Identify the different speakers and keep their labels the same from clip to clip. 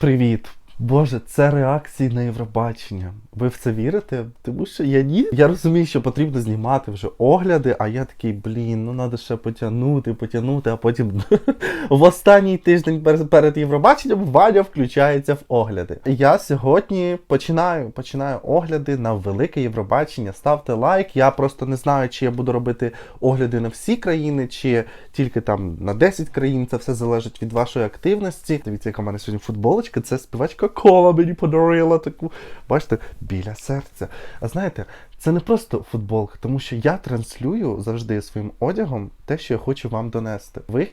Speaker 1: Привіт! Боже, це реакції на Євробачення. Ви в це вірите? Тому що я ні. Я розумію, що потрібно знімати вже огляди, а я такий, блін, ну треба ще потягнути, потягнути, а потім в останній тиждень перед, Євробаченням Ваня включається в огляди. Я сьогодні починаю, починаю огляди на велике Євробачення. Ставте лайк. Я просто не знаю, чи я буду робити огляди на всі країни, чи тільки там на 10 країн. Це все залежить від вашої активності. Дивіться, яка в мене сьогодні футболочка. Це співачка Кола мені подарила таку. Бачите, біля серця. А знаєте, це не просто футболка, тому що я транслюю завжди своїм одягом те, що я хочу вам донести. Ви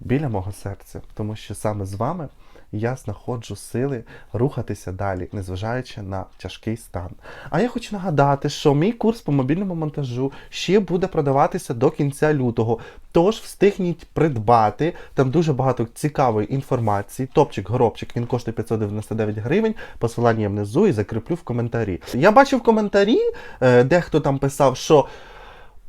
Speaker 1: біля мого серця, тому що саме з вами я знаходжу сили рухатися далі, незважаючи на тяжкий стан. А я хочу нагадати, що мій курс по мобільному монтажу ще буде продаватися до кінця лютого. Тож встигніть придбати. Там дуже багато цікавої інформації. Топчик, горобчик, він коштує 599 гривень. Посилання внизу і закріплю в коментарі. Я бачив коментарі, е, дехто там писав, що.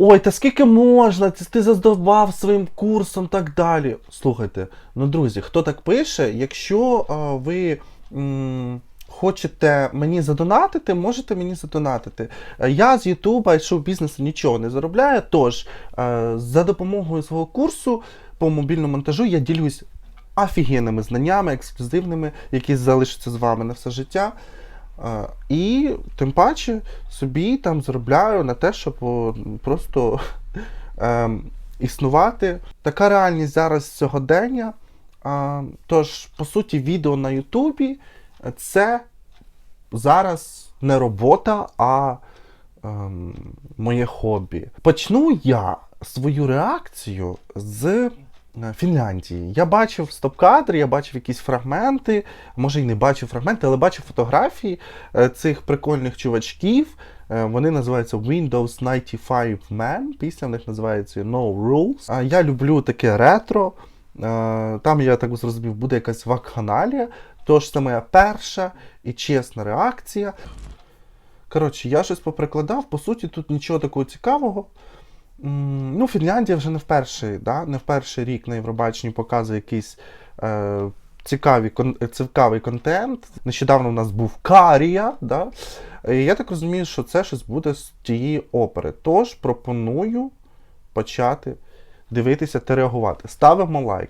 Speaker 1: Ой, та скільки можна? Ти, задовбав своїм курсом так далі. Слухайте, ну друзі, хто так пише, якщо е, ви м, хочете мені задонатити, можете мені задонатити. Я з Ютуба і шоу-бізнесу нічого не заробляю, тож е, за допомогою свого курсу по мобільному монтажу я ділюсь офігенними знаннями, ексклюзивними, які залишаться з вами на все життя. І тим паче собі там заробляю на те, щоб просто ем, існувати. Така реальність зараз сьогодення. Тож, по суті, відео на Ютубі це зараз не робота, а ем, моє хобі. Почну я свою реакцію з Фінляндії. Я бачив стоп-кадри, я бачив якісь фрагменти, може й не бачив фрагменти, але бачив фотографії е, цих прикольних чувачків. Е, Вони називаються Windows 95 Man. Пісня в них називається No Rules. Я люблю таке ретро. Е, Там, я так зрозумів, буде якась вакханалія. Тож це моя перша і чесна реакція. Коротше, я щось поприкладав, по суті, тут нічого такого цікавого. Ну, Фінляндія вже не в перший, да? не в перший рік на Євробаченні показує якийсь е, цікавий, кон- цікавий контент. Нещодавно у нас був Карія. Да? І я так розумію, що це щось буде з тієї опери. Тож пропоную почати дивитися та реагувати. Ставимо лайк.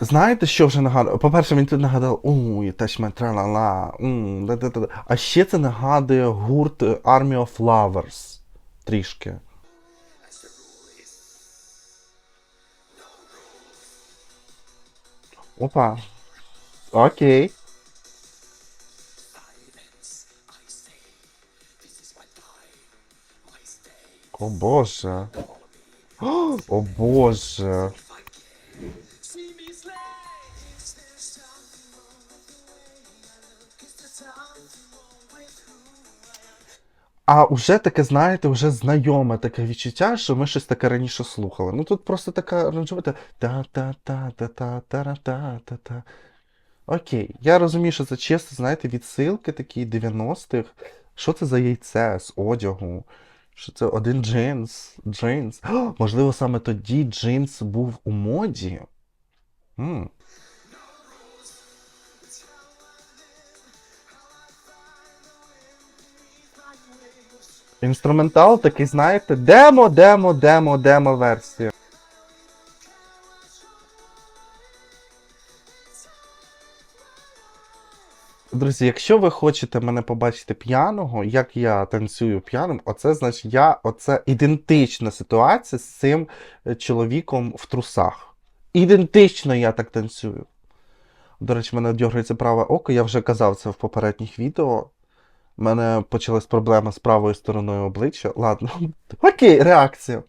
Speaker 1: Знаєте, що вже нагадує? По-перше, він тут нагадав уй, тра-ла-ла. да-да-да-да». А ще це нагадує гурт е, Army of Lovers. Трішки. Опа. Окей. О боже. О боже. А вже таке, знаєте, вже знайоме таке відчуття, що ми щось таке раніше слухали. Ну тут просто така аранжувати та-та-та-та-та-та-та-та-та. Окей, я розумію, що це чисто, знаєте, відсилки такі 90-х. Що це за яйце з одягу? Що це один джинс? Джинс. О, можливо, саме тоді джинс був у моді. М. Інструментал такий, знаєте, демо, демо, демо, демо версія. Друзі, якщо ви хочете мене побачити п'яного, як я танцюю п'яним, оце значить я, оце ідентична ситуація з цим е, чоловіком в трусах. Ідентично я так танцюю. До речі, в мене дергається праве око, я вже казав це в попередніх відео. У мене почалась проблема з правою стороною обличчя. Ладно. Окей, реакція.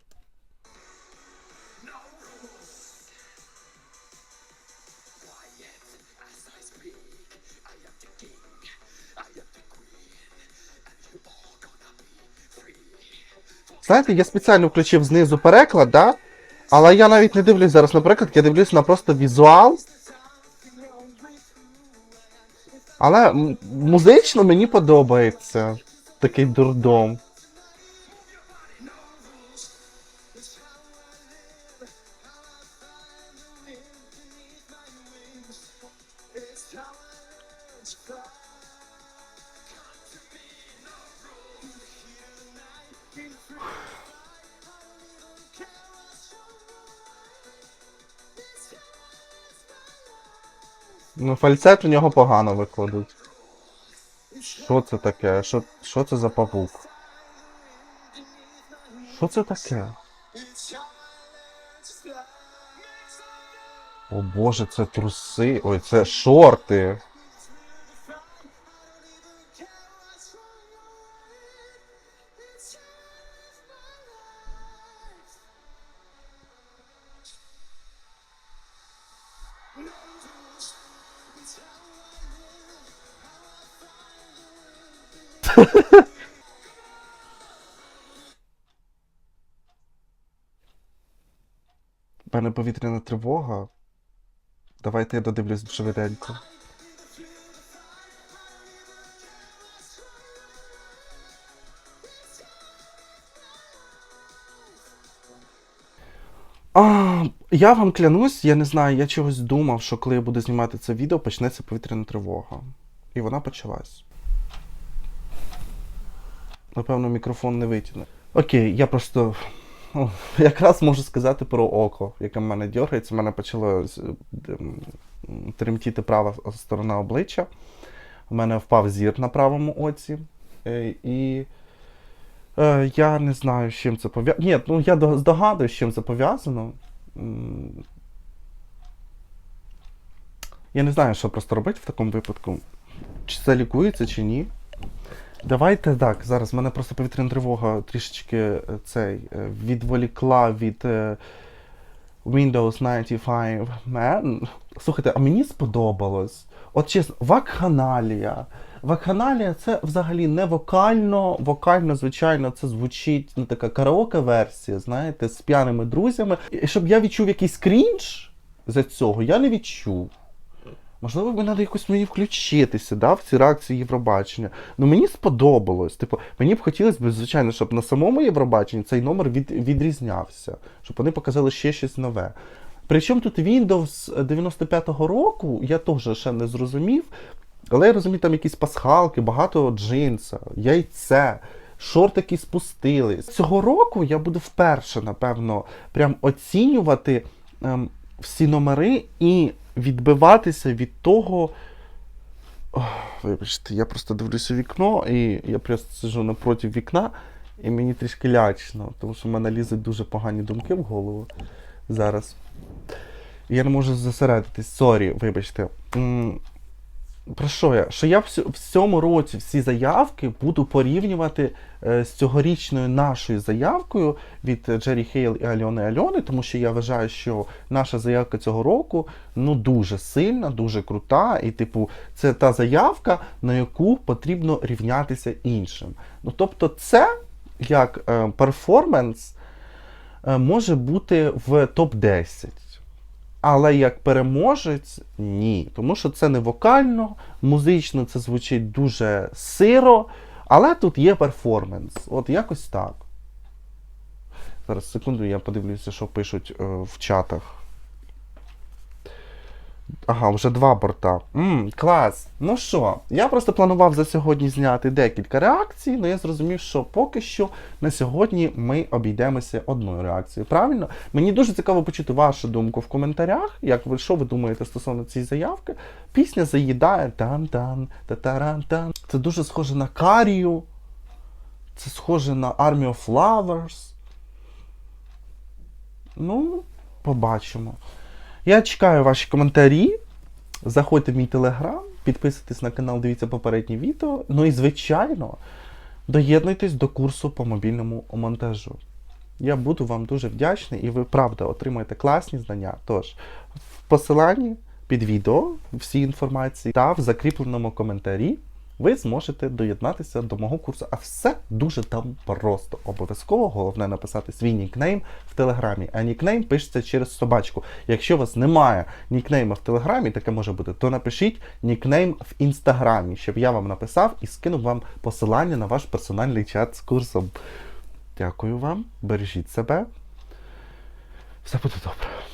Speaker 1: Знаєте, я спеціально включив знизу переклад, да? але я навіть не дивлюсь зараз на переклад, я дивлюсь на просто візуал. Але музично мені подобається. такий дурдом. Ну, фальцет у нього погано викладуть. Що це таке? Що, що це за павук? Що це таке? О боже, це труси. Ой, це шорти. Мене повітряна тривога. Давайте я додивлюсь швиденько. А, я вам клянусь, я не знаю, я чогось думав, що коли я буду знімати це відео, почнеться повітряна тривога. І вона почалась. Напевно, мікрофон не витягне. Окей, я просто якраз можу сказати про око, яке в мене дергається. У мене почало тремтіти права сторона обличчя. У мене впав зір на правому оці. Е, І е, я не знаю, з чим це пов'язано. Ні, ну я до- здогадуюсь, з чим це пов'язано. Я не знаю, що просто робити в такому випадку. Чи це лікується, чи ні. Давайте так, зараз в мене просто повітряна тривога трішечки е, цей е, відволікла від е, Windows 95 Man. Слухайте, а мені сподобалось. От чесно, вакханалія. Вакханалія це взагалі не вокально, вокально, звичайно, це звучить ну, така караоке-версія, знаєте, з п'яними друзями. І щоб я відчув якийсь крінж за цього, я не відчув. Можливо, мені треба якось мені включитися да, в ці реакції Євробачення. Ну мені сподобалось. Типу, мені б хотілося б, звичайно, щоб на самому Євробаченні цей номер від, відрізнявся, щоб вони показали ще щось нове. Причому тут Windows 95-го року, я теж ще не зрозумів, але я розумію, там якісь пасхалки, багато джинса, яйце, шортики спустились. Цього року я буду вперше, напевно, прям оцінювати ем, всі номери і відбиватися від того. Ох, вибачте, я просто дивлюся у вікно, і я просто сижу напроти вікна, і мені трішки лячно, тому що в мене лізуть дуже погані думки в голову зараз. Я не можу зосередитись. Сорі, вибачте. Про що я? Що я в цьому році всі заявки буду порівнювати е, з цьогорічною нашою заявкою від Джері Хейл і Альони Альони, тому що я вважаю, що наша заявка цього року ну дуже сильна, дуже крута, і, типу, це та заявка, на яку потрібно рівнятися іншим. Ну, тобто, це як е, перформанс е, може бути в топ-10. Але як переможець ні. Тому що це не вокально, музично це звучить дуже сиро, але тут є перформанс. От якось так. Зараз секунду, я подивлюся, що пишуть е, в чатах. Ага, вже два борта. Мм, клас. Ну що, я просто планував за сьогодні зняти декілька реакцій, але я зрозумів, що поки що на сьогодні ми обійдемося одною реакцією. Правильно? Мені дуже цікаво почути вашу думку в коментарях. Як ви що ви думаєте стосовно цієї заявки? Пісня заїдає тан-тан, та-таран-тан. Це дуже схоже на Карію. Це схоже на Army of Flowers. Ну, побачимо. Я чекаю ваші коментарі. Заходьте в мій телеграм, підписуйтесь на канал, дивіться попередні відео. Ну і, звичайно, доєднуйтесь до курсу по мобільному монтажу. Я буду вам дуже вдячний і ви правда отримаєте класні знання. Тож, в посиланні під відео всі інформації та в закріпленому коментарі ви зможете доєднатися до мого курсу. А все дуже там просто. Обов'язково головне написати свій нікнейм в Телеграмі. А нікнейм пишеться через собачку. Якщо у вас немає нікнейма в Телеграмі, таке може бути, то напишіть нікнейм в інстаграмі, щоб я вам написав і скинув вам посилання на ваш персональний чат з курсом. Дякую вам, бережіть себе. Все буде добре.